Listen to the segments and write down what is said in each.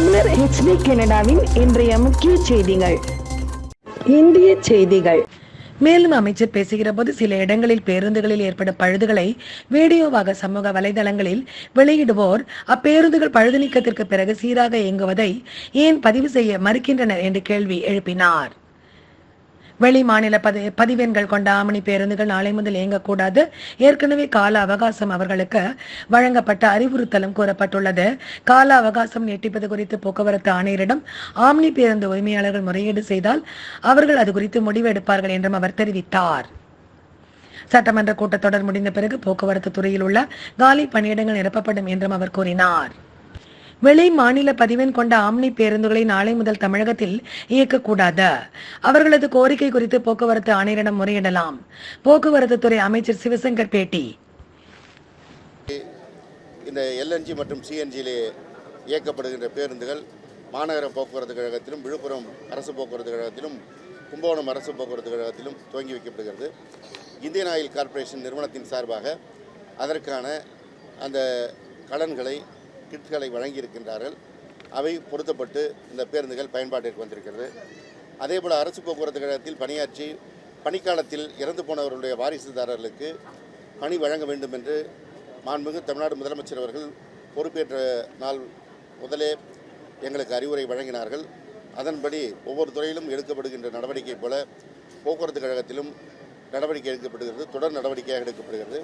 தமிழர் ஹெச்டி கனடாவின் இன்றைய முக்கிய செய்திகள். இந்திய செய்திகள். மேலும் அமைச்சர் பேசுகிற போது சில இடங்களில் பேருந்துகளில் ஏற்படும் பழுதுகளை வீடியோவாக சமூக வலைதளங்களில் வெளியிடுவோர் அப்பேருந்துகள் பழுது நீக்கத்திற்கு பிறகு சீராக இயங்குவதை ஏன் பதிவு செய்ய மறுக்கின்றனர் என்று கேள்வி எழுப்பினார். வெளி மாநில பதி பதிவெண்கள் கொண்ட ஆமணி பேருந்துகள் நாளை முதல் இயங்கக்கூடாது. ஏற்கனவே கால அவகாசம் அவர்களுக்கு வழங்கப்பட்ட அறிவுறுத்தலும் கூறப்பட்டுள்ளது. கால அவகாசம் நீட்டிப்பது குறித்து போக்குவரத்து ஆணையரிடம் ஆம்னி பேருந்து உரிமையாளர்கள் முறையீடு செய்தால் அவர்கள் அது குறித்து முடிவு எடுப்பார்கள் என்றும் அவர் தெரிவித்தார். சட்டமன்ற கூட்டத்தொடர் முடிந்த பிறகு போக்குவரத்து துறையில் உள்ள காலி பணியிடங்கள் நிரப்பப்படும் என்றும் அவர் கூறினார். வெளி மாநில பதிவெண் கொண்ட ஆம்னி பேருந்துகளை நாளை முதல் தமிழகத்தில் இயக்கக்கூடாது. அவர்களது கோரிக்கை குறித்து போக்குவரத்து ஆணையரிடம் முறையிடலாம். போக்குவரத்து துறை அமைச்சர் சிவசங்கர் பேட்டி. இந்த எல்என்ஜி மற்றும் சிஎன்ஜியிலே இயக்கப்படுகின்ற பேருந்துகள் மாநகர போக்குவரத்து கழகத்திலும் விழுப்புரம் அரசு போக்குவரத்து கழகத்திலும் கும்பகோணம் அரசு போக்குவரத்து கழகத்திலும் துவங்கி வைக்கப்படுகிறது இந்தியன் ஆயில் கார்ப்பரேஷன் நிறுவனத்தின் சார்பாக அதற்கான அந்த கடன்களை கிட்களை வழங்கியிருக்கின்றார்கள். அவை பொருத்தப்பட்டு இந்த பேருந்துகள் பயன்பாட்டிற்கு வந்திருக்கிறது. அதேபோல் அரசு போக்குவரத்து கழகத்தில் பணியாற்றி பணிக்காலத்தில் இறந்து போனவர்களுடைய வாரிசுதாரர்களுக்கு பணி வழங்க வேண்டும் என்று மாண்புமிகு தமிழ்நாடு முதலமைச்சர் அவர்கள் பொறுப்பேற்ற நாள் முதலே எங்களுக்கு அறிவுரை வழங்கினார்கள். அதன்படி ஒவ்வொரு துறையிலும் எடுக்கப்படுகின்ற நடவடிக்கை போல போக்குவரத்து கழகத்திலும் நடவடிக்கை எடுக்கப்படுகிறது. தொடர் நடவடிக்கையாக எடுக்கப்படுகிறது.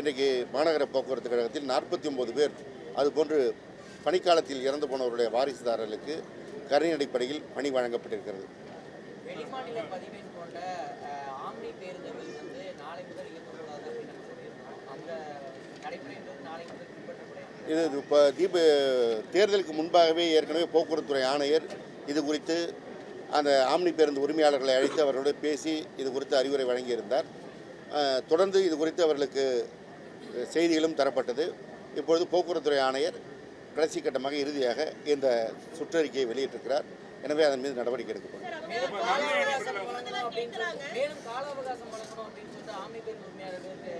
இன்றைக்கு மாநகர போக்குவரத்து கழகத்தில் நாற்பத்தி ஒம்பது பேர் அதுபோன்று பணிக்காலத்தில் இறந்து போனவருடைய வாரிசுதாரர்களுக்கு கருணை அடிப்படையில் பணி வழங்கப்பட்டிருக்கிறது. இது இப்போ தீப தேர்தலுக்கு முன்பாகவே ஏற்கனவே போக்குவரத்துறை ஆணையர் இது குறித்து அந்த ஆம்னி பேருந்து உரிமையாளர்களை அழைத்து அவர்களோடு பேசி இது குறித்து அறிவுரை வழங்கியிருந்தார். தொடர்ந்து இது குறித்து அவர்களுக்கு செய்திகளும் தரப்பட்டது. இப்பொழுது போக்குவரத்துறை ஆணையர் கடைசி கட்டமாக இறுதியாக இந்த சுற்றறிக்கையை வெளியிட்டிருக்கிறார். எனவே அதன் மீது நடவடிக்கை எடுக்கப்படும்.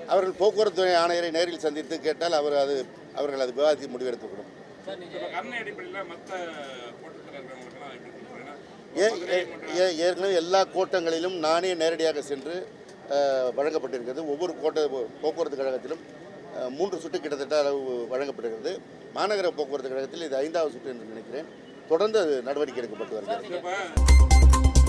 அவர்கள் போக்குவரத்துறை ஆணையரை நேரில் சந்தித்து கேட்டால் அவர் அது அவர்கள் அது விவாதித்து ஏ- ஏற்கனவே எல்லா கோட்டங்களிலும் நானே நேரடியாக சென்று வழங்கப்பட்டிருக்கிறது. ஒவ்வொரு கோட்ட போக்குவரத்து கழகத்திலும் மூன்று சுற்று கிட்டத்தட்ட அளவு வழங்கப்படுகிறது மாநகர போக்குவரத்து கழகத்தில் இது ஐந்தாவது சுற்று என்று நினைக்கிறேன். தொடர்ந்து அது நடவடிக்கை எடுக்கப்பட்டு வருகிறது.